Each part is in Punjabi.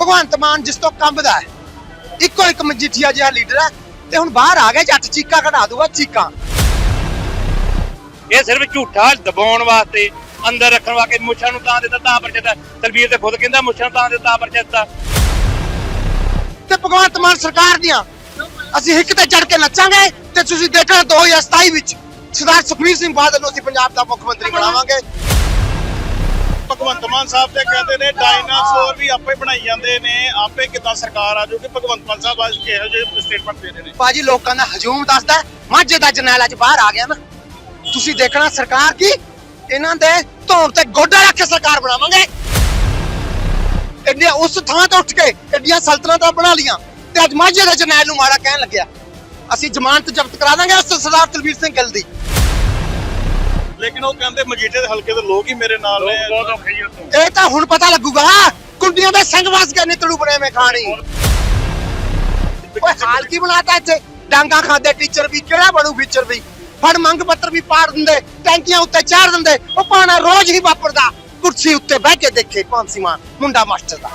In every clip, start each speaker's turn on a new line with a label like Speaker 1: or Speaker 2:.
Speaker 1: ਭਗਵੰਤ ਮਾਨ ਜਿਸ ਤੋਂ ਕੰਬਦਾ ਹੈ ਇੱਕੋ ਇੱਕ ਮਜੀਠੀਆ ਜਿਹਾ ਲੀਡਰ ਹੈ ਤੇ ਹੁਣ ਬਾਹਰ ਆ ਗਿਆ ਜੱਟ ਚੀਕਾ ਕਢਾ ਦੂਗਾ ਚੀਕਾਂ।
Speaker 2: ਇਹ ਸਿਰਫ ਝੂਠਾ ਦਬਾਉਣ ਵਾਸਤੇ ਅੰਦਰ ਰੱਖਣ ਵਾਸਤੇ ਮੁੱਛਾਂ ਨੂੰ ਤਾਂ ਦਿੱਤਾ ਤਾਂ ਪਰਚਾ ਤਲਵੀਰ ਤੇ ਖੁਦ ਕਹਿੰਦਾ ਮੁੱਛਾਂ ਤਾਂ ਦਿੱਤਾ ਪਰਚਾ ਦਿੱਤਾ।
Speaker 1: ਤੇ ਭਗਵੰਤ ਮਾਨ ਸਰਕਾਰ ਦੀਆਂ ਅਸੀਂ ਹਿੱਕ ਤੇ ਚੜ ਕੇ ਨੱਚਾਂਗੇ ਤੇ ਤੁਸੀਂ ਦੇਖਣਾ 2027 ਵਿੱਚ ਸਰਦਾਰ ਸੁਖਬੀਰ ਸਿੰਘ ਬਾਦਲ ਨੂੰ ਅਸੀਂ ਪੰਜਾਬ ਦਾ ਮੁੱਖ ਮੰਤਰੀ ਬਣਾਵਾਂਗੇ।
Speaker 3: ਭਗਵੰਤ ਮਾਨ ਸਾਹਿਬ ਤੇ ਕਹਿੰਦੇ ਨੇ ਡਾਇਨਾਸੌਰ ਵੀ ਆਪੇ ਬਣਾਈ ਜਾਂਦੇ ਨੇ। ਆਪੇ ਕਿਦਾਂ ਸਰਕਾਰ ਆ ਜਾਊਗੀ ਭਗਵੰਤ ਮਾਨ ਸਾਹਿਬ ਅੱਜ ਕਿਹੋ ਜਿਹੇ ਸਟੇਟਮੈਂਟ ਦੇ ਰਹੇ ਨੇ।
Speaker 1: ਬਾਜੀ ਲੋਕਾਂ ਦਾ ਹਜੂਮ ਦੱਸਦਾ ਹੈ, ਦਾ ਜਰਨੈਲ ਅੱਜ ਬਾਹਰ ਆ ਗਿਆ ਨਾ। ਤੁਸੀਂ ਦੇਖਣਾ ਸਰਕਾਰ ਕੀ? ਇਹਨਾਂ ਦੇ ਧੌਣ ਤੇ ਗੋਡਾ ਰੱਖ ਕੇ ਸਰਕਾਰ ਬਣਾਵਾਂਗੇ। ਇੰਡੀਆ ਉਸ ਥਾਂ ਤੋਂ ਉੱਠ ਕੇ ਇੰਡੀਆ ਸਲਤਨਤਾਂ ਬਣਾ ਲੀਆਂ ਤੇ ਅੱਜ ਮਾਝੇ ਦੇ ਜਰਨੈਲ ਨੂੰ ਮਾੜਾ ਕਹਿਣ ਲੱਗਿਆ। ਅਸੀਂ ਜ਼ਮਾਨਤ ਜ਼ਬਤ ਕਰਾ ਦਾਂਗੇ ਉਸ ਸਰਦਾਰ ਤਲਵੀਰ ਸਿੰਘ ਗਿੱਲ ਦੀ।
Speaker 3: ਲੇਕਿਨ ਉਹ ਕਹਿੰਦੇ ਮਜੀਠੇ ਦੇ ਹਲਕੇ ਦੇ ਲੋਕ ਹੀ ਮੇਰੇ ਨਾਲ ਨੇ।
Speaker 2: ਬਹੁਤ ਔਖੇ ਹੀ ਉੱਤੋਂ
Speaker 1: ਇਹ ਤਾਂ ਹੁਣ ਪਤਾ ਲੱਗੂਗਾ ਕੁੰਡੀਆਂ ਦੇ ਸੰਗ ਵਸ ਕੇ ਨਿਤੜੂ ਬਣੇ ਮੈਂ ਖਾਣੀ। ਓਏ ਹਾਲ ਕੀ ਬਣਾਤਾ ਇੱਥੇ? ਡਾਂਗਾ ਖਾਂਦੇ ਟੀਚਰ ਵੀ ਕਿਹੜਾ ਬਣੂ ਫੀਚਰ ਵੀ? ਫੜ ਮੰਗ ਪੱਤਰ ਵੀ ਪਾੜ ਦਿੰਦੇ ਟੈਂਕੀਆਂ ਉੱਤੇ ਚਾੜ ਦਿੰਦੇ। ਉਹ ਪਾਣਾ ਰੋਜ਼ ਹੀ ਵਾਪਰਦਾ। ਕੁਰਸੀ ਉੱਤੇ ਬਹਿ ਕੇ ਦੇਖੇ ਪਾਂਸੀ ਮਾਨ ਮੁੰਡਾ ਮਾਸਟਰ ਦਾ।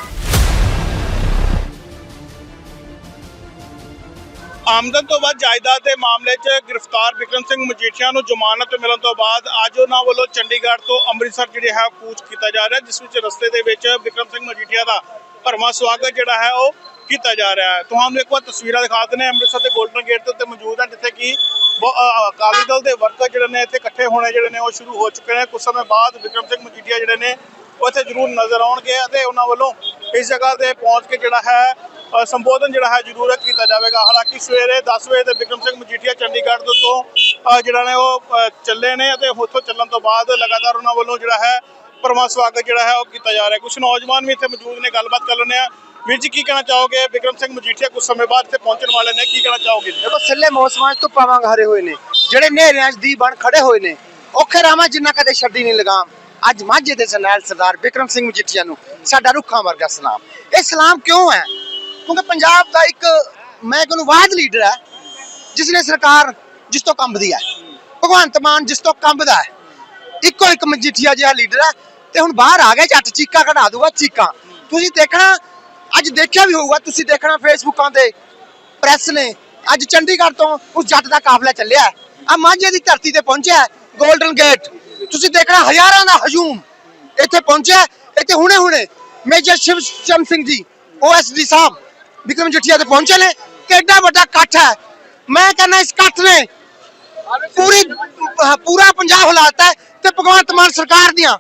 Speaker 3: ਆਮਦਨ ਤੋਂ ਵੱਧ ਜਾਇਦਾਦ ਦੇ ਮਾਮਲੇ 'ਚ ਗ੍ਰਿਫਤਾਰ ਵਿਕਰਮ ਸਿੰਘ ਮਜੀਠੀਆ ਨੂੰ ਜ਼ਮਾਨਤ ਮਿਲਣ ਤੋਂ ਬਾਅਦ ਅੱਜ ਉਹਨਾਂ ਵੱਲੋਂ ਚੰਡੀਗੜ੍ਹ ਤੋਂ ਅੰਮ੍ਰਿਤਸਰ ਜਿਹੜੇ ਹੈ ਕੂਚ ਕੀਤਾ ਜਾ ਰਿਹਾ, ਜਿਸ ਵਿੱਚ ਰਸਤੇ ਦੇ ਵਿੱਚ ਵਿਕਰਮ ਸਿੰਘ ਮਜੀਠੀਆ ਦਾ ਭਰਵਾਂ ਸਵਾਗਤ ਜਿਹੜਾ ਹੈ ਉਹ ਕੀਤਾ ਜਾ ਰਿਹਾ ਹੈ। ਤੁਹਾਨੂੰ ਇੱਕ ਵਾਰ ਤਸਵੀਰਾਂ ਦਿਖਾ ਦਿੰਦੇ ਹਾਂ, ਅੰਮ੍ਰਿਤਸਰ ਦੇ 골ਡਨ ਗੇਟ ਦੇ ਉੱਤੇ ਮੌਜੂਦ ਹੈ ਜਿੱਥੇ ਕਿ ਬਹੁ- ਅਕਾਲੀ ਦਲ ਦੇ ਵਰਕਰ ਜਿਹੜੇ ਨੇ ਇੱਥੇ ਇਕੱਠੇ ਹੋਣੇ ਜਿਹੜੇ ਨੇ ਉਹ ਸ਼ੁਰੂ ਹੋ ਚੁੱਕੇ ਨੇ। ਕੁਝ ਸਮੇਂ ਬਾਅਦ ਵਿਕਰਮ ਸਿੰਘ ਮਜੀਠੀਆ ਜਿਹੜੇ ਨੇ ਉਹ ਇੱਥੇ ਜ਼ਰੂਰ ਨਜ਼ਰ ਆਉਣਗੇ ਅਤੇ ਉਹਨਾਂ ਵੱਲੋਂ ਇਸ ਜਗ੍ਹਾ ਤੇ ਪਹੁੰਚ ਕੇ ਜਿਹੜਾ ਹੈ ਸੰਬੋਧਨ ਜਿਹੜਾ ਹੈ ਜ਼ਰੂਰ ਕੀਤਾ ਜਾਵੇਗਾ। ਹਾਲਾਂਕਿ ਸਵੇਰੇ 10 ਵਜੇ ਤੇ ਵਿਕਰਮ ਸਿੰਘ ਮਜੀਠੀਆ ਚੰਡੀਗੜ੍ਹ ਤੋਂ ਜਿਹੜਾ ਨੇ ਉਹ ਚੱਲੇ ਨੇ ਅਤੇ ਉੱਥੋਂ ਚੱਲਣ ਤੋਂ ਬਾਅਦ ਲਗਾਤਾਰ ਉਹਨਾਂ ਵੱਲੋਂ ਜਿਹੜਾ ਹੈ ਪਰਮਾ ਸਵਾਗਤ ਜਿਹੜਾ ਹੈ ਉਹ ਕੀਤਾ ਜਾ ਰਿਹਾ। ਕੁਝ ਨੌਜਵਾਨ ਵੀ ਇੱਥੇ ਮੌਜੂਦ ਨੇ, ਗੱਲਬਾਤ ਕਰ ਲੈਂਦੇ ਆ ਵੀਰ ਜੀ, ਕੀ ਕਹਿਣਾ ਚਾਹੋਗੇ? ਵਿਕਰਮ ਸਿੰਘ ਮਜੀਠੀਆ ਕੁਝ ਸਮੇਂ ਬਾਅਦ ਇੱਥੇ ਪਹੁੰਚਣ ਵਾਲੇ ਨੇ, ਕੀ ਕਹਿਣਾ ਚਾਹੋਗੇ?
Speaker 1: ਦੇਖੋ ਸਿੱਲੇ ਮੌਸਮਾਂ 'ਚ ਧੁੱਪਾਂ ਵਾਂਗ ਹਰੇ ਹੋਏ ਨੇ। ਜਿਹੜੇ ਨੇਰਿਆਂ 'ਚ ਦੀ ਬਣ ਖੜੇ ਹੋਏ ਨੇ। ਔਖੇ ਰਾਮਾਂ ਜਿੰਨਾ ਕਦੇ ਛੱਡੀ ਨਹੀਂ ਲਗਾਮ। ਅੱਜ ਮਾਝੇ ਦੇ ਜਰਨੈਲ ਸਰਦਾਰ ਬਿਕਰਮ ਸਿੰਘ ਮਜੀਠੀਆ ਨੂੰ ਸਾਡਾ ਰੁੱਖਾਂ ਵਰਗਾ ਸਲਾਮ। ਇਹ ਸਲਾਮ ਕਿਉਂ ਹੈ? ਕਿਉਂਕਿ ਪੰਜਾਬ ਦਾ ਇੱਕ, ਮੈਂ ਕਹਿੰਦਾ ਵਾਦ ਲੀਡਰ ਹੈ ਜਿਸ ਨੇ ਸਰਕਾਰ ਜਿਸ ਤੋਂ ਕੰਬਦੀ ਹੈ, ਭਗਵੰਤ ਮਾਨ ਜਿਸ ਤੋਂ ਕੰਬਦਾ ਹੈ, ਇੱਕੋ ਇੱਕ ਮਜੀਠੀਆ ਜਿਹਾ ਲੀਡਰ ਹੈ, ਤੇ ਹੁਣ ਬਾਹਰ ਆ ਗਿਆ ਜੱਟ ਚੀਕਾ ਕਢਾ ਦੂਗਾ ਚੀਕਾਂ। ਤੁਸੀਂ ਦੇਖਣਾ, ਅੱਜ ਦੇਖਿਆ ਵੀ ਹੋਊਗਾ, ਤੁਸੀਂ ਦੇਖਣਾ ਫੇਸਬੁੱਕਾਂ ਤੇ ਪ੍ਰੈਸ ਨੇ, ਅੱਜ ਚੰਡੀਗੜ੍ਹ ਤੋਂ ਉਸ ਜੱਟ ਦਾ ਕਾਫਲਾ ਚੱਲਿਆ ਆ ਮਾਝੇ ਦੀ ਧਰਤੀ ਤੇ ਪਹੁੰਚਿਆ ਗੋਲਡਨ ਗੇਟ ਤੁਸੀਂ ਦੇਖਣਾ, ਹਜ਼ਾਰਾਂ ਦਾ ਹਜੂਮ ਇੱਥੇ ਪਹੁੰਚਿਆ ਇੱਥੇ ਹੁਣੇ ਹੁਣੇ ਮੇਜਰ ਸ਼ਿਵ ਚੰਦ ਸਿੰਘ ਜੀ ਓਐਸਡੀ ਸਾਹਿਬ ਵਿਕਰਮ ਜਠੀਆ ਤੇ ਪਹੁੰਚੇ ਨੇ। ਕਿੱਡਾ ਵੱਡਾ ਇਕੱਠ ਹੈ। ਮੈਂ ਕਹਿੰਦਾ ਇਸ ਇਕੱਠ ਨੇ ਪੂਰੀ ਪੂਰਾ ਪੰਜਾਬ ਹਿਲਾਤਾ ਹੈ ਤੇ ਭਗਵੰਤ ਮਾਨ ਸਰਕਾਰ ਦੀਆਂ।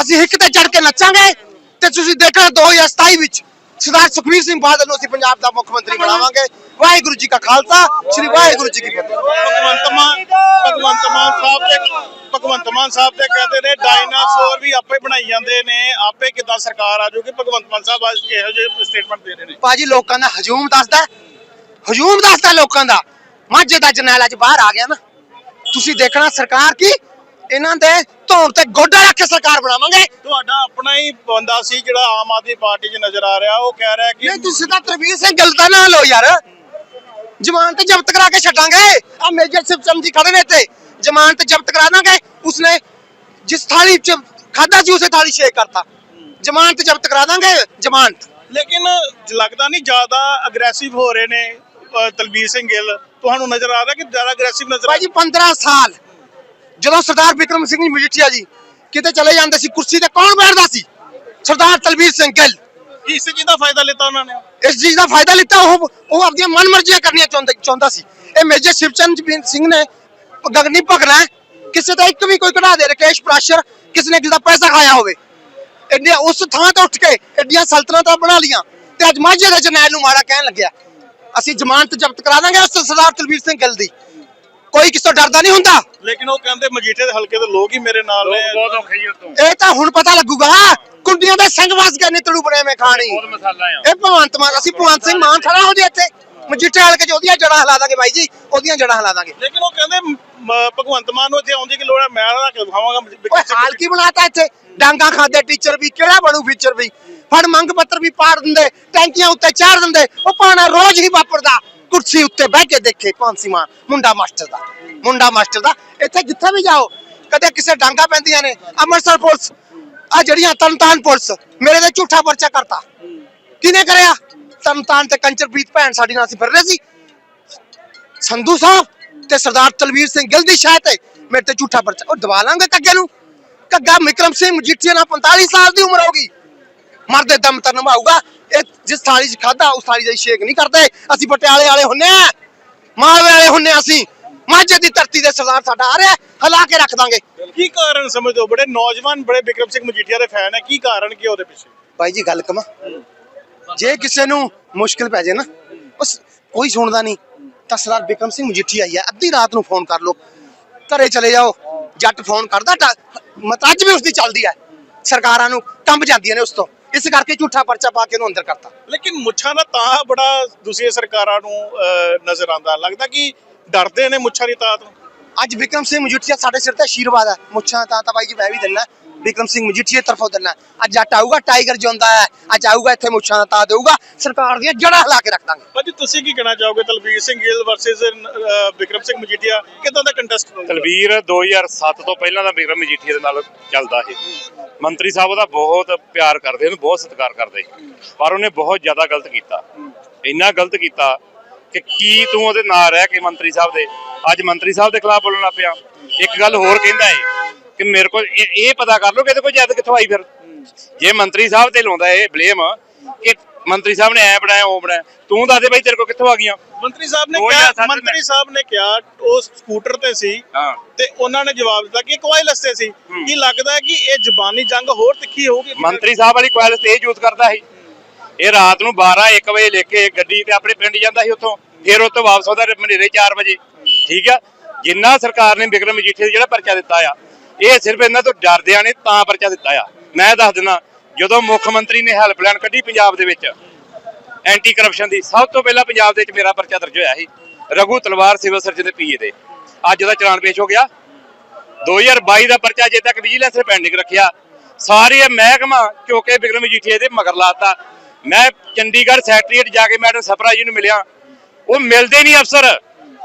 Speaker 1: ਅਸੀਂ ਹਿੱਕ ਤੇ ਚੜ ਕੇ ਨੱਚਾਂਗੇ ਤੇ ਤੁਸੀਂ ਦੇਖਣਾ 2027 ਵਿੱਚ ਸਰਦਾਰ ਸੁਖਬੀਰ ਸਿੰਘ ਬਾਦਲ ਨੂੰ ਅਸੀਂ ਪੰਜਾਬ ਦਾ ਮੁੱਖ ਮੰਤਰੀ ਬਣਾਵਾਂਗੇ। ਵਾਹਿਗੁਰੂ ਜੀ ਕਾ ਖਾਲਸਾ ਸ੍ਰੀ ਵਾਹਿਗੁਰੂ ਜੀ ਕੀ ਫਤਿਹ।
Speaker 3: ਭਗਵੰਤ ਮਾਨ ਭਗਵੰਤ ਮਾਨ ਸਾਹਿਬ ਤੇ ਭਗਵੰਤ ਮਾਨ ਸਾਹਿਬ ਤੇ ਕਹਿੰਦੇ ਨੇ ਡਾਇਨਾਸੌਰ ਵੀ ਆਪੇ ਬਣਾਈ ਜਾਂਦੇ ਨੇ। ਆਪੇ ਕਿਦਾਂ ਸਰਕਾਰ ਆ ਜਾਊਗੀ? ਭਗਵੰਤ ਮਾਨ ਸਾਹਿਬ ਅੱਜ ਕਿਹੋ ਜਿਹੇ ਸਟੇਟਮੈਂਟ ਦੇ ਰਹੇ ਨੇ।
Speaker 1: ਬਾਜੀ ਲੋਕਾਂ ਦਾ ਹਜੂਮ ਦੱਸਦਾ। ਹਜੂਮ ਦੱਸਦਾ ਲੋਕਾਂ ਦਾ। ਮਾਝੇ ਦਾ ਜਰਨੈਲ ਅੱਜ ਬਾਹਰ ਆ ਗਿਆ ਨਾ। ਤੁਸੀਂ ਦੇਖਣਾ ਸਰਕਾਰ ਕੀ? ਇਹਨਾਂ ਦੇ ਧੌਣ ਤੇ ਗੋਡਾ ਰੱਖ ਕੇ ਸਰਕਾਰ ਬਣਾਵਾਂਗੇ।
Speaker 3: ਤੁਹਾਡਾ ਆਪਣਾ ਹੀ ਬੰਦਾ ਸੀ ਜਿਹੜਾ ਆਮ ਆਦਮੀ ਪਾਰਟੀ 'ਚ ਨਜ਼ਰ ਆ ਰਿਹਾ। ਉਹ ਕਹਿ ਰਿਹਾ ਕਿ
Speaker 1: ਨਹੀਂ ਤੁਸੀਂ ਸਿੱਧਾ ਤਰਵੀਰ ਸਿੰਘ ਗੱਲ ਦਾ ਨਾ ਲਓ ਯਾਰ। ਜ਼ਮਾਨਤ ਜ਼ਬਤ ਕਰਾ ਕੇ ਛੱਡਾਂਗੇ। ਆ ਮੇਜਰ ਸਿਵ ਚੰਦ ਜੀ ਖੜੇ ਨੇ ਤੇ ਜ਼ਮਾਨਤ ਜ਼ਬਤ ਕਰਾ ਦਾਂਗੇ। ਉਸਨੇ ਜਿਸ ਥਾਲੀ ਚ ਖਾਦਾ ਸੀ ਉਸੇ ਥਾਲੀ ਸ਼ੇਕ ਕਰਤਾ। ਜ਼ਮਾਨਤ ਜ਼ਬਤ ਕਰਾ ਦਾਂਗੇ ਜ਼ਮਾਨਤ।
Speaker 3: ਲੇਕਿਨ ਲੱਗਦਾ ਨਹੀਂ ਜ਼ਿਆਦਾ ਅਗਰੈਸਿਵ ਹੋ ਰਹੇ ਨੇ ਅ, ਤਲਬੀਰ ਸਿੰਘ ਗਿੱਲ। ਤੁਹਾਨੂੰ ਨਜ਼ਰ ਆ ਰਿਹਾ ਕਿ ਜ਼ਿਆਦਾ ਅਗਰੈਸਿਵ ਨਜ਼ਰ ਆ
Speaker 1: ਭਾਈ ਜੀ 15 ਸਾਲ ਜਦੋਂ ਸਰਦਾਰ ਵਿਕਰਮ ਸਿੰਘ ਜੀ ਮਜੀਠੀਆ ਜੀ ਕਿਤੇ ਚਲੇ ਜਾਂਦੇ ਸੀ ਕੁਰਸੀ ਤੇ ਕੌਣ ਬੈਠਦਾ ਸੀ? ਸਰਦਾਰ ਤਲਵੀਰ ਸਿੰਘ ਗਿੱਲ।
Speaker 3: ਇਸ ਚੀਜ਼ ਦਾ ਫਾਇਦਾ ਲਿੱਤਾ ਉਹਨਾਂ ਨੇ?
Speaker 1: ਇਸ ਚੀਜ਼ ਦਾ ਫਾਇਦਾ ਲਿੱਤਾ, ਉਹ ਉਹ ਆਪਣੀਆਂ ਮਨਮਰਜ਼ੀਆਂ ਕਰਨੀਆਂ ਚਾਹੁੰਦਾ ਚਾਹੁੰਦਾ ਸੀ। ਇਹ ਮੇਜਰ ਸ਼ਿਵਚੰਦ ਜੀ ਸਿੰਘ ਨੇ ਗਗਨੀ ਭਗਣਾ ਕਿਸੇ ਦਾ ਇੱਕ ਵੀ ਕੋਈ ਕਢਾ ਦੇ, ਰਕੇਸ਼ ਪ੍ਰਾਸ਼ਰ, ਕਿਸੇ ਨੇ ਕਿਸੇ ਦਾ ਪੈਸਾ ਖਾਇਆ ਹੋਵੇ। ਇੰਡੀਆ ਉਸ ਥਾਂ ਤੋਂ ਉੱਠ ਕੇ ਇੰਡੀਆ ਸਲਤਨਤਾਂ ਬਣਾ ਲੀਆਂ ਤੇ ਅੱਜ ਮਾਝੇ ਦੇ ਜਰਨੈਲ ਨੂੰ ਮਾੜਾ ਕਹਿਣ ਲੱਗਿਆ। ਅਸੀਂ ਜ਼ਮਾਨਤ ਜ਼ਬਤ ਕਰਾ ਦਾਂਗੇ ਉਸ ਸਰਦਾਰ ਤਲਵੀਰ ਸਿੰਘ ਗਿੱਲ ਦੀ। ਕੋਈ ਕਿਸੇ ਤੋਂ ਡਰਦਾ ਨਹੀਂ ਹੁੰਦਾ।
Speaker 3: ਲੇਕਿਨ ਉਹ ਕਹਿੰਦੇ ਮਜੀਠੇ ਦੇ ਹਲਕੇ ਦੇ ਲੋਕ ਹੀ ਮੇਰੇ ਨਾਲ ਨੇ।
Speaker 2: ਬਹੁਤ ਔਖੇ ਹੀ ਉੱਤੋਂ
Speaker 1: ਇਹ ਤਾਂ ਹੁਣ ਪਤਾ ਲੱਗੂਗਾ ਕੁੰਡੀਆਂ ਦੇ ਸੰਗ ਵਸ ਕੇ ਨਿਤੜੂ ਬਣੇ ਮੈਂ ਖਾਣੀ।
Speaker 2: ਬਹੁਤ ਮਸਾਲਾ ਆ।
Speaker 1: ਇਹ ਭਗਵੰਤ ਮਾਨ ਅਸੀਂ ਭਗਵੰਤ ਸਿੰਘ ਮਾਨ ਖੜਾ ਹੋ ਜੀ ਇੱਥੇ। ਮਜੀਠੇ ਹਲਕੇ ਚ ਉਹਦੀਆਂ ਜੜਾਂ ਹਿਲਾ ਦਾਂਗੇ ਬਾਈ ਜੀ ਉਹਦੀਆਂ ਜੜਾਂ ਹਿਲਾ ਦਾਂਗੇ।
Speaker 3: ਲੇਕਿਨ ਉਹ ਕਹਿੰਦੇ ਮ- ਭਗਵੰਤ ਮਾਨ ਨੂੰ ਇੱਥੇ ਆਉਣ ਦੀ ਕੀ ਲੋੜ ਹੈ ਮੈਂ ਰੱਖ ਕੇ ਦਿਖਾਵਾਂਗਾ।
Speaker 1: ਓਏ ਹਾਲ ਕੀ ਬਣਾਤਾ ਇੱਥੇ? ਡਾਂਗਾ ਖਾਂਦੇ ਟੀਚਰ ਵੀ ਕਿਹੜਾ ਬਣੂ ਫੀਚਰ ਵੀ? ਫੜ ਮੰਗ ਪੱਤਰ ਵੀ ਪਾੜ ਦਿੰਦੇ ਟੈਂਕੀਆਂ ਉੱਤੇ ਚਾੜ ਦਿੰਦੇ ਉਹ ਪਾਣਾ ਰੋਜ਼ ਹੀ ਵਾਪਰਦਾ। ਕੁਰਸੀ ਉੱਤੇ ਬਹਿ ਕੇ ਦੇਖੇ ਪਾਂਸੀ ਮਾਨ ਮੁੰਡਾ ਮਾਸਟਰ ਦਾ। ਮੁੰਡਾ ਮਾਸਟਰ ਦਾ। ਇੱਥੇ ਜਿੱਥੇ ਵੀ ਜਾਓ, ਕਦੇ ਕਿਸੇ ਡਾਂਗਾ ਪੈਂਦੀਆਂ ਨੇ, ਅੰਮ੍ਰਿਤਸਰ ਪੁਲਿਸ ਆ ਜਿਹੜੀਆਂ ਤਨਤਾਨ ਪੁਲਿਸ, ਮੇਰੇ ਤੇ ਝੂਠਾ ਪਰਚਾ ਕਰਤਾ। ਕਿਹਨੇ ਕਰਿਆ? ਤਰਨਤਾਰਨ ਤੇ ਕੰਚਰਪ੍ਰੀਤ ਭੈਣ ਸਾਡੀ ਨਾਲ ਅਸੀਂ ਫਿਰ ਰਹੇ ਸੀ। ਸੰਧੂ ਸਾਹਿਬ ਤੇ ਸਰਦਾਰ ਤਲਵੀਰ ਸਿੰਘ ਗਿੱਲ ਦੀ ਸ਼ਾਇਦ ਤੇ ਮੇਰੇ ਤੇ ਝੂਠਾ ਪਰਚਾ। ਉਹ ਦਵਾ ਲਾਂਗੇ ਕੱਗੇ ਨੂੰ। ਕੱਗਾ ਵਿਕਰਮ ਸਿੰਘ ਮਜੀਠੀਆ ਨਾਲ 45 ਸਾਲ ਦੀ ਉਮਰ ਹੋਗੀ ਮਰਦੇ ਦਮ ਤਾਂ ਨਿਭਾਊਗਾ। ਇਹ ਜਿਸ ਥਾਲੀ 'ਚ ਖਾਦਾ ਉਸ ਥਾਲੀ ਦਾ ਸ਼ੇਕ ਨਹੀਂ ਕਰਦੇ। ਅਸੀਂ ਪਟਿਆਲੇ ਵਾਲੇ ਹੁੰਨੇ ਆ। ਮਾਲਵੇ ਵਾਲੇ ਹੁੰਨੇ ਆ ਅਸੀਂ। ਮਾਝੇ ਦੀ ਧਰਤੀ ਦੇ ਸਰਦਾਰ ਸਾਡਾ ਆ ਰਿਹਾ ਹਲਾ ਕੇ ਰੱਖ ਦਾਂਗੇ।
Speaker 3: ਕੀ ਕਾਰਨ ਸਮਝਦੇ ਹੋ ਬੜੇ ਨੌਜਵਾਨ ਬੜੇ ਵਿਕਰਮ ਸਿੰਘ ਮਜੀਠੀਆ ਦੇ ਫੈਨ ਹੈ। ਕੀ ਕਾਰਨ ਕੀ ਉਹਦੇ ਪਿੱਛੇ?
Speaker 1: ਭਾਈ ਜੀ ਗੱਲ ਕਮਾ। ਜੇ ਕਿਸੇ ਨੂੰ ਮੁਸ਼ਕਿਲ ਪੈ ਜੇ ਨਾ ਬਸ ਕੋਈ ਸੁਣਦਾ ਨਹੀਂ। ਤਾਂ ਸਰਦਾਰ ਬਿਕਰਮ ਸਿੰਘ ਮਜੀਠੀ ਆਈ ਹੈ ਅੱਧੀ ਰਾਤ ਨੂੰ ਫੋਨ ਕਰ ਲਓ। ਘਰੇ ਚਲੇ ਜਾਓ। ਜੱਟ ਫੋਨ ਕਰਦਾ ਮਤ ਅੱਜ ਵੀ ਉਸਦੀ ਚੱਲਦੀ ਹੈ ਸਰਕਾਰਾਂ ਨੂੰ ਕੰਬ ਜਾਂਦੀਆਂ ਨੇ ਉਸ ਤੋਂ। ਇਸ ਕਰਕੇ ਝੂਠਾ ਪਰਚਾ ਪਾ ਕੇ ਉਹਨੂੰ ਅੰਦਰ ਕਰਤਾ।
Speaker 3: ਲੇਕਿਨ ਮੁੱਛਾਂ ਦਾ ਤਾਂ ਬੜਾ ਦੂਸਰੀ ਸਰਕਾਰਾਂ ਨੂੰ ਨਜ਼ਰ ਆਉਂਦਾ। ਲੱਗਦਾ ਕਿ ਡਰਦੇ ਨੇ ਮੁੱਛਾਂ ਦੀ ਤਾਤ ਨੂੰ
Speaker 1: ਅੱਜ ਬਿਕਰਮ ਸਿੰਘ ਮਜੀਠੀਆ ਸਾਡੇ ਸਿਰ ਤੇ ਆਸ਼ੀਰਵਾਦ ਹੈ। ਮੁੱਛਾਂ ਤਾਂ ਤਾਂ ਬਾਈ ਜੀ ਮੈਂ ਵੀ ਦਿੰਨਾ ਬਿਕਰਮ ਸਿੰਘ ਮਜੀਠੀਆ ਤਰਫੋਂ ਦਿੰਨਾ ਅੱਜ ਜੱਟ ਆਊਗਾ ਟਾਈਗਰ ਜਿਉਂਦਾ ਹੈ। ਅੱਜ ਆਊਗਾ ਇੱਥੇ ਮੁੱਛਾਂ ਦਾ ਤਾਂ ਦੇਊਗਾ। ਸਰਕਾਰ ਦੀਆਂ ਜੜ੍ਹਾਂ ਹਿਲਾ ਕੇ ਰੱਖ ਦਾਂਗੇ।
Speaker 3: ਭਾਜੀ ਤੁਸੀਂ ਕੀ ਕਹਿਣਾ ਚਾਹੋਗੇ? ਤਲਵੀਰ ਸਿੰਘ ਗਿੱਲ ਵਰਸਸ ਵਿਕਰਮ ਸਿੰਘ ਮਜੀਠੀਆ ਕਿਦਾਂ ਦਾ ਕੰਟੈਸਟ ਹੋਊਗਾ
Speaker 2: ਤਲਵੀਰ 2007 ਤੋਂ ਪਹਿਲਾਂ ਦਾ ਬਿਕਰਮ ਮਜੀਠੀਆ ਦੇ ਨਾਲ ਚੱਲਦਾ ਇਹ। ਮੰਤਰੀ ਸਾਹਿਬ ਉਹਦਾ ਬਹੁਤ ਪਿਆਰ ਕਰਦੇ ਉਹਨੂੰ ਬਹੁਤ ਸਤਿਕਾਰ ਕਰਦੇ। ਪਰ ਉਹਨੇ ਬਹੁਤ ਜ਼ਿਆਦਾ ਗਲਤ ਕੀਤਾ। ਇੰਨਾ ਗਲਤ ਕੀਤਾ ਕਿ ਕੀ ਤੂੰ ਉਹਦੇ ਨਾਲ ਰਹਿ ਕੇ ਮੰਤਰੀ ਸਾਹਿਬ ਦੇ? ਅੱਜ ਮੰਤਰੀ ਸਾਹਿਬ ਦੇ ਖਿਲਾਫ ਬੋਲਣ ਲੱਗ ਪਿਆ। ਇੱਕ ਗੱਲ ਹੋਰ ਕਹਿੰਦਾ ਏ ਕਿ ਮੇਰੇ ਕੋਲ ਇਹ ਇਹ ਪਤਾ ਕਰ ਲਓ ਕਿ ਇਹਦੇ ਕੋਲ ਜਦ ਕਿੱਥੋਂ ਆਈ ਫਿਰ। ਜੇ ਮੰਤਰੀ ਸਾਹਿਬ ਤੇ ਲਾਉਂਦਾ ਇਹ ਬਲੇਮ ਕਿ ਮੰਤਰੀ ਸਾਹਿਬ ਨੇ ਐ ਬਣਾਇਆ ਉਹ ਬਣਾਇਆ। ਤੂੰ ਦੱਸ ਦੇ ਬਈ ਤੇਰੇ ਕੋਲ ਕਿੱਥੋਂ ਆ ਗਈਆਂ?
Speaker 3: ਮੰਤਰੀ ਸਾਹਿਬ ਨੇ ਕਿਹਾ ਮੰਤਰੀ ਸਾਹਿਬ ਨੇ ਕਿਹਾ ਉਹ ਸਕੂਟਰ ਤੇ ਸੀ ਤੇ ਉਹਨਾਂ ਨੇ ਜਵਾਬ ਦਿੱਤਾ ਕਿ ਕੋਇਲਸ ਤੇ ਸੀ। ਕੀ ਲੱਗਦਾ ਹੈ ਕਿ ਇਹ ਜ਼ਬਾਨੀ ਜੰਗ ਹੋਰ ਤਿੱਖੀ ਹੋਊਗੀ?
Speaker 2: ਮੰਤਰੀ ਸਾਹਿਬ ਵਾਲੀ ਕੁਐਲ ਤੇ ਯੂਜ਼ ਕਰਦਾ ਸੀ। ਇਹ ਰਾਤ ਨੂੰ 12 1 ਵਜੇ ਲੈ ਕੇ ਗੱਡੀ ਤੇ ਆਪਣੇ ਪਿੰਡ ਜਾਂਦਾ ਸੀ ਉੱਥੋਂ। ਫਿਰ ਉੱਥੋਂ ਵਾਪਸ ਆਉਂਦਾ ਮਨੇਰੇ 4 ਵਜੇ। ਠੀਕ ਆ? ਜਿੰਨਾ ਸਰਕਾਰ ਨੇ ਬਿਕਰਮ ਮਜੀਠੀਆ ਦਾ ਜਿਹੜਾ ਪਰਚਾ ਦਿੱਤਾ ਆ ਇਹ ਸਿਰਫ ਇਹਨਾਂ ਤੋਂ ਡਰਦਿਆਂ ਨੇ ਤਾਂ ਪਰਚਾ ਦਿੱਤਾ ਆ। ਮੈਂ ਦੱਸ ਦਿੰਦਾ, ਜਦੋਂ ਮੁੱਖ ਮੰਤਰੀ ਨੇ ਹੈਲਪਲਾਈਨ ਕੱਢੀ ਪੰਜਾਬ ਦੇ ਵਿੱਚ ਐਂਟੀ ਕਰਪਸ਼ਨ ਦੀ, ਸਭ ਤੋਂ ਪਹਿਲਾਂ ਪੰਜਾਬ ਦੇ ਵਿੱਚ ਮੇਰਾ ਪਰਚਾ ਦਰਜ ਹੋਇਆ ਸੀ, ਰਘੂ ਤਲਵਾਰ ਸਿਵਲ ਸਰਜਨ ਦੇ ਪੀਏ ਦੇ। ਅੱਜ ਦਾ ਚਲਾਨ ਪੇਸ਼ ਹੋ ਗਿਆ। 2022 ਦਾ ਪਰਚਾ ਅਜੇ ਤੱਕ ਵਿਜੀਲੈਂਸ ਨੇ ਪੈਂਡਿੰਗ ਰੱਖਿਆ। ਸਾਰੇ ਮਹਿਕਮਾ, ਕਿਉਂਕਿ ਵਿਕਰਮ ਮਜੀਠੀਆ ਦੇ ਮਗਰ ਲਾਤਾ। ਮੈਂ ਚੰਡੀਗੜ੍ਹ ਸੈਕਟਰੀਏਟ ਜਾ ਕੇ ਮੈਡਮ ਸਪਰਾ ਜੀ ਨੂੰ ਮਿਲਿਆ। ਉਹ ਮਿਲਦੇ ਨਹੀਂ ਅਫਸਰ।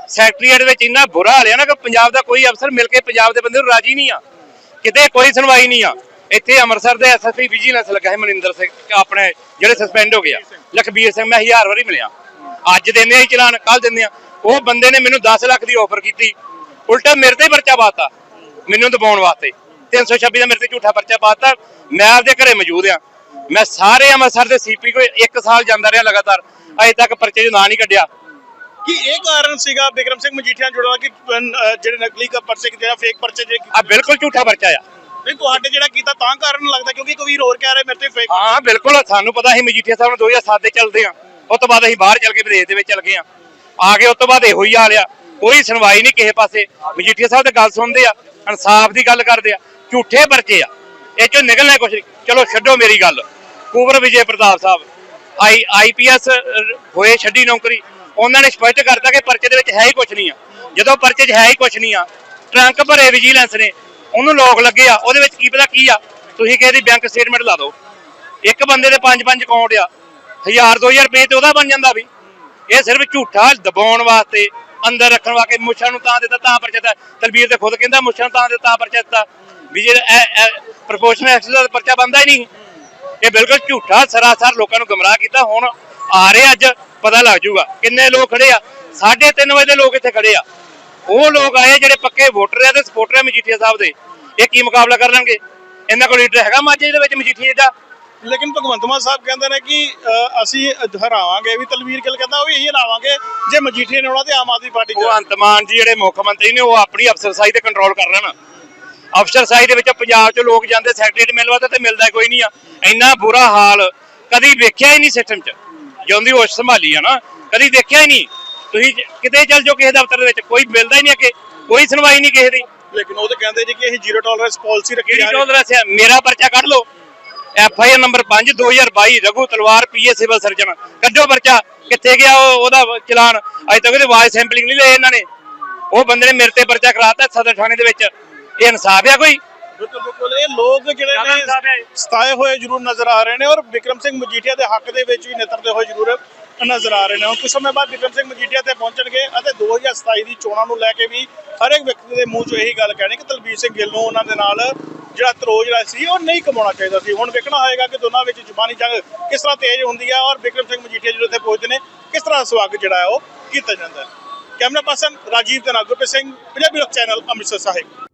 Speaker 2: ਸੈਕਟਰੀਏਟ ਵਿੱਚ ਇੰਨਾ ਬੁਰਾ ਹਾਲ ਨਾ ਕਿ ਪੰਜਾਬ ਦਾ ਕੋਈ ਅਫਸਰ ਮਿਲ ਕੇ ਪੰਜਾਬ ਦੇ ਬੰਦੇ ਨੂੰ ਰਾਜੀ ਨਹੀਂ ਆ। ਕਿਤੇ ਕੋਈ ਸੁਣਵਾਈ ਨਹੀਂ ਆ। ਇੱਥੇ ਅੰਮ੍ਰਿਤਸਰ ਦੇ ਐਸਐਸਪੀ ਵਿਜੀਲੈਂਸ ਲੱਗਾ ਹੈ ਮਨਿੰਦਰ ਸਿੰਘ ਆਪਣੇ ਜਿਹੜੇ ਸਸਪੈਂਡ ਹੋ ਗਿਆ ਲਖਬੀਰ ਸਿੰਘ ਮੈਂ ਹਜ਼ਾਰ ਵਾਰੀ ਮਿਲਿਆ। ਅੱਜ ਦਿੰਦੇ ਆ ਚਲਾਨ ਕੱਲ ਦਿੰਦੇ ਆ। ਉਹ ਬੰਦੇ ਨੇ ਮੈਨੂੰ 10 ਲੱਖ ਦੀ ਆਫਰ ਕੀਤੀ। ਉਲਟਾ ਮੇਰੇ ਤੇ ਪਰਚਾ ਪਾਤਾ ਮੈਨੂੰ ਦਬਾਉਣ ਵਾਸਤੇ। 326 ਦਾ ਮੇਰੇ ਤੇ ਝੂਠਾ ਪਰਚਾ ਪਾਤਾ ਮੈਂ ਆਪਦੇ ਘਰੇ ਮੌਜੂਦ ਆ। ਮੈਂ ਸਾਰੇ ਅੰਮ੍ਰਿਤਸਰ ਦੇ ਸੀਪੀ ਕੋਲ 1 ਸਾਲ ਜਾਂਦਾ ਰਿਹਾ ਲਗਾਤਾਰ। ਅਜੇ ਤੱਕ ਪਰਚੇ 'ਚ ਨਾਂ ਨਹੀਂ ਕੱਢਿਆ।
Speaker 3: ਕੀ ਇਹ ਕਾਰਨ ਸੀਗਾ ਬਿਕਰਮ ਸਿੰਘ ਮਜੀਠੀਆ ਜੁੜਨਾ ਕਿ ਅਹ, ਜਿਹੜੇ ਨਕਲੀ ਕ ਪਰਚੇ ਕੀਤੇ ਜਾਂ ਫੇਕ ਪਰਚੇ ਜਿਹੜੇ
Speaker 2: ਆ ਬਿਲਕੁਲ ਝੂਠਾ ਪਰਚਾ ਆ।
Speaker 3: ਨਹੀਂ ਤੁਹਾਡੇ ਜਿਹੜਾ ਕੀਤਾ ਤਾਂ ਕਾਰਨ ਲੱਗਦਾ ਕਿਉਂਕਿ ਕਬੀਰ ਹੋਰ ਕਹਿ ਰਿਹਾ ਮੇਰੇ ਤੇ ਫੇਕ
Speaker 2: ਹਾਂ ਬਿਲਕੁਲ ਸਾਨੂੰ ਪਤਾ ਸੀ ਮਜੀਠੀਆ ਸਾਹਿਬ ਨੂੰ 2007 ਦੇ ਚੱਲਦੇ ਆ ਉਸ ਤੋਂ ਬਾਅਦ ਅਸੀਂ ਬਾਹਰ ਚੱਲ ਕੇ ਵਿਦੇਸ਼ ਦੇ ਵਿੱਚ ਚੱਲ ਗਏ ਆ ਆ ਕੇ ਉਸ ਤੋਂ ਬਾਅਦ ਇਹੋ ਹੀ ਹਾਲ ਆ। ਕੋਈ ਸੁਣਵਾਈ ਨਹੀਂ ਕਿਸੇ ਪਾਸੇ। ਮਜੀਠੀਆ ਸਾਹਿਬ ਤੇ ਗੱਲ ਸੁਣਦੇ ਆ ਇਨਸਾਫ ਦੀ ਗੱਲ ਕਰਦੇ ਆ। ਝੂਠੇ ਪਰਚੇ ਆ। ਇਹ ਚੋਂ ਨਿਕਲਣਾ ਕੁਛ ਨਹੀਂ। ਚਲੋ ਛੱਡੋ ਮੇਰੀ ਗੱਲ। ਕੁਵਰ ਵਿਜੇ ਪ੍ਰਤਾਪ ਸਾਹਿਬ ਆਈ ਆਈਪੀਐਸ ਹੋਏ ਛੱਡੀ ਨੌਕਰੀ। ਉਹਨਾਂ ਨੇ ਸਪਸ਼ਟ ਕਰਤਾ ਕਿ ਪਰਚੇ ਦੇ ਵਿੱਚ ਹੈ ਹੀ ਕੁਛ ਨਹੀਂ ਆ। ਜਦੋਂ ਪਰਚੇ 'ਚ ਹੈ ਹੀ ਕੁਛ ਨਹੀਂ ਆ, ਟਰੰਕ ਭਰੇ ਵਿਜੀਲੈਂਸ ਨੇ, ਉਹਨੂੰ ਲੋਕ ਲੱਗੇ ਆ, ਉਹਦੇ ਵਿੱਚ ਕੀ ਪਤਾ ਕੀ ਆ, ਤੁਸੀਂ ਕਿਸੇ ਦੀ ਬੈਂਕ ਸਟੇਟਮੈਂਟ ਲਾ ਦਿਓ। ਇੱਕ ਬੰਦੇ ਦੇ ਪੰਜ ਪੰਜ ਅਕਾਊਂਟ ਆ 1000 2000 ਰੁਪਏ ਤੇ ਉਹਦਾ ਬਣ ਜਾਂਦਾ ਵੀ। ਇਹ ਸਿਰਫ ਝੂਠਾ ਦਬਾਉਣ ਵਾਸਤੇ, ਅੰਦਰ ਰੱਖਣ ਵਾਸਤੇ, ਮੁੱਛਾਂ ਨੂੰ ਤਾਂ ਦਿੱਤਾ, ਤਾਂ ਪਰਚਾ ਦਿੱਤਾ। ਤਲਬੀਰ ਤੇ ਖੁਦ ਕਹਿੰਦਾ ਮੁੱਛਾਂ ਨੂੰ ਤਾਂ ਦਿੱਤਾ ਪਰਚਾ ਦਿੱਤਾ। ਵੀ ਜੇ ਪ੍ਰੋਪੋਰਸ਼ਨਲ ਐਕਸੈਸ ਦਾ ਪਰਚਾ ਬੰਦਾ ਹੀ ਨਹੀਂ। ਇਹ ਬਿਲਕੁਲ ਝੂਠਾ, ਸਰਾਸਰ ਲੋਕਾਂ ਨੂੰ ਗਮਰਾਹ ਕੀਤਾ। ਹੁਣ ਆ ਰਹੇ ਅੱਜ ਪਤਾ ਲੱਗ ਜਾਊਗਾ ਕਿੰਨੇ ਲੋਕ ਖੜੇ ਆ। 3:30 ਵਜੇ ਦੇ ਲੋਕ ਇੱਥੇ ਖੜੇ ਆ। ਉਹ ਲੋਕ ਆਏ ਜਿਹੜੇ ਪੱਕੇ ਵੋਟਰ ਆ ਤੇ ਸਪੋਰਟਰ ਆ ਮਜੀਠੀਆ ਸਾਹਿਬ ਦੇ। ਇਹ ਕੀ ਮੁਕਾਬਲਾ ਕਰ ਲੈਣਗੇ? ਇਹਨਾਂ ਕੋਲ ਲੀਡਰ ਹੈਗਾ ਮਾਝੇ ਦੇ ਵਿੱਚ ਮਜੀਠੀਆ ਦਾ?
Speaker 3: ਲੇਕਿਨ ਭਗਵੰਤ ਮਾਨ ਸਾਹਿਬ ਕਹਿੰਦੇ ਨੇ ਕਿ ਅਸੀਂ ਹਰਾਵਾਂਗੇ ਵੀ ਤਲਵੀਰ ਗਿੱਲ ਕਹਿੰਦਾ ਉਹ ਵੀ ਇਹੀ ਹਰਾਵਾਂਗੇ ਜੇ ਮਜੀਠੀਆ ਨੇ ਆਉਣਾ ਤੇ ਆਮ ਆਦਮੀ ਪਾਰਟੀ
Speaker 2: ਭਗਵੰਤ ਮਾਨ ਜੀ ਜਿਹੜੇ ਮੁੱਖ ਮੰਤਰੀ ਨੇ ਉਹ ਆਪਣੀ ਅਫਸਰਸ਼ਾਹੀ ਤੇ ਕੰਟਰੋਲ ਕਰ ਲੈਣ। ਅਫਸਰਸ਼ਾਹੀ ਦੇ ਵਿੱਚ ਪੰਜਾਬ 'ਚ ਲੋਕ ਜਾਂਦੇ ਸੈਕਟਰੀਏਟ ਮਿਲਵਾ ਤੇ ਮਿਲਦਾ ਕੋਈ ਨਹੀਂ ਆ। ਇੰਨਾ ਬੁਰਾ ਹਾਲ ਕਦੀ ਵੇਖਿਆ ਹੀ ਨਹੀਂ ਸਿਸਟਮ 'ਚ। ਜਿਉਂ ਦੀ ਹੋਸ਼ ਸੰਭਾਲੀ ਆ ਨਾ ਕਦੀ ਦੇਖਿਆ ਹੀ ਨਹੀਂ। ਤੁਸੀਂ ਕਿਤੇ ਚੱਲ ਜਾਓ ਕਿਸੇ ਦਫ਼ਤਰ ਦੇ ਵਿੱਚ ਕੋਈ ਮਿਲਦਾ ਹੀ ਨਹੀਂ ਅੱਗੇ ਕੋਈ ਸੁਣਵਾਈ ਨਹੀਂ ਕਿਸੇ ਦੀ।
Speaker 3: ਲੇਕਿਨ ਉਹ ਤਾਂ ਕਹਿੰਦੇ ਜੀ ਕਿ ਅਸੀਂ ਜ਼ੀਰੋ ਟੋਲਰੈਂਸ ਪਾਲਿਸੀ ਰੱਖੀ ਜਾ
Speaker 2: ਚੌਧਰਾ ਸਿਆ ਮੇਰਾ ਪਰਚਾ ਕੱਢ ਲਓ। F I R number 5 2022 Raghu Talwar PA civil surgeon ਕੱਢੋ ਪਰਚਾ ਕਿੱਥੇ ਗਿਆ ਉਹ ਉਹਦਾ ਚਲਾਨ? ਅਜੇ ਤੱਕ ਇਹਦੇ ਆਵਾਜ਼ ਸੈਂਪਲਿੰਗ ਨਹੀਂ ਲਈ ਇਹਨਾਂ ਨੇ। ਉਹ ਬੰਦੇ ਨੇ ਮੇਰੇ ਤੇ ਪਰਚਾ ਕਰਾਤਾ ਸਦਰ ਥਾਣੇ ਦੇ ਵਿੱਚ। ਇਹ ਇਨਸਾਫ ਆ ਕੋਈ?
Speaker 3: ਬਿਲਕੁਲ ਬਿਲਕੁਲ। ਇਹ ਲੋਕ ਜਿਹੜੇ। ਨੇ ਸਤਾਏ ਹੋਏ ਜ਼ਰੂਰ ਨਜ਼ਰ ਆ ਰਹੇ ਨੇ ਔਰ ਵਿਕਰਮ ਸਿੰਘ ਮਜੀਠੀਆ ਦੇ ਹੱਕ ਦੇ ਵਿੱਚ ਵੀ ਨਿਤਰਦੇ ਹੋਏ ਜ਼ਰੂਰ ਨਜ਼ਰ ਆ ਰਹੇ ਨੇ। ਹੁਣ ਕੁਝ ਸਮੇਂ ਬਾਅਦ ਵਿਕਰਮ ਸਿੰਘ ਮਜੀਠੀਆ ਤੇ ਪਹੁੰਚਣਗੇ ਅਤੇ 2027 ਦੀ ਚੋਣਾਂ ਨੂੰ ਲੈ ਕੇ ਵੀ ਹਰ ਇੱਕ ਵਿਅਕਤੀ ਦੇ ਮੂੰਹ 'ਚੋਂ ਇਹੀ ਗੱਲ ਕਹਿਣੀ ਕਿ ਤਲਬੀਰ ਸਿੰਘ ਗਿੱਲ ਨੂੰ ਉਹਨਾਂ ਦੇ ਨਾਲ ਜਿਹੜਾ ਤਰੋਜ ਜਿਹੜਾ ਸੀ ਉਹ ਨਹੀਂ ਕਮਾਉਣਾ ਚਾਹੀਦਾ ਸੀ। ਹੁਣ ਵੇਖਣਾ ਹੋਏਗਾ ਕਿ ਦੋਨਾਂ ਵਿੱਚ ਜ਼ੁਬਾਨੀ ਜੰਗ ਕਿਸ ਤਰ੍ਹਾਂ ਤੇਜ਼ ਹੁੰਦੀ ਹੈ ਔਰ ਬਿਕਰਮ ਸਿੰਘ ਮਜੀਠੀਆ ਜਦੋਂ ਇੱਥੇ ਪਹੁੰਚਦੇ ਨੇ ਕਿਸ ਤਰ੍ਹਾਂ ਸਵਾਗਤ ਜਿਹੜਾ ਹੈ ਉਹ ਕੀਤਾ ਜਾਂਦਾ ਹੈ। ਕੈਮਰਾ ਪਰਸਨ ਰਾਜੀਵ ਦੇ ਨਾਲ ਗੁਰਪ੍ਰੀਤ ਸਿੰਘ ਪੰਜਾਬੀ ਲੋਕ ਚੈਨਲ ਅੰਮ੍ਰਿਤਸਰ ਸਾਹਿਬ।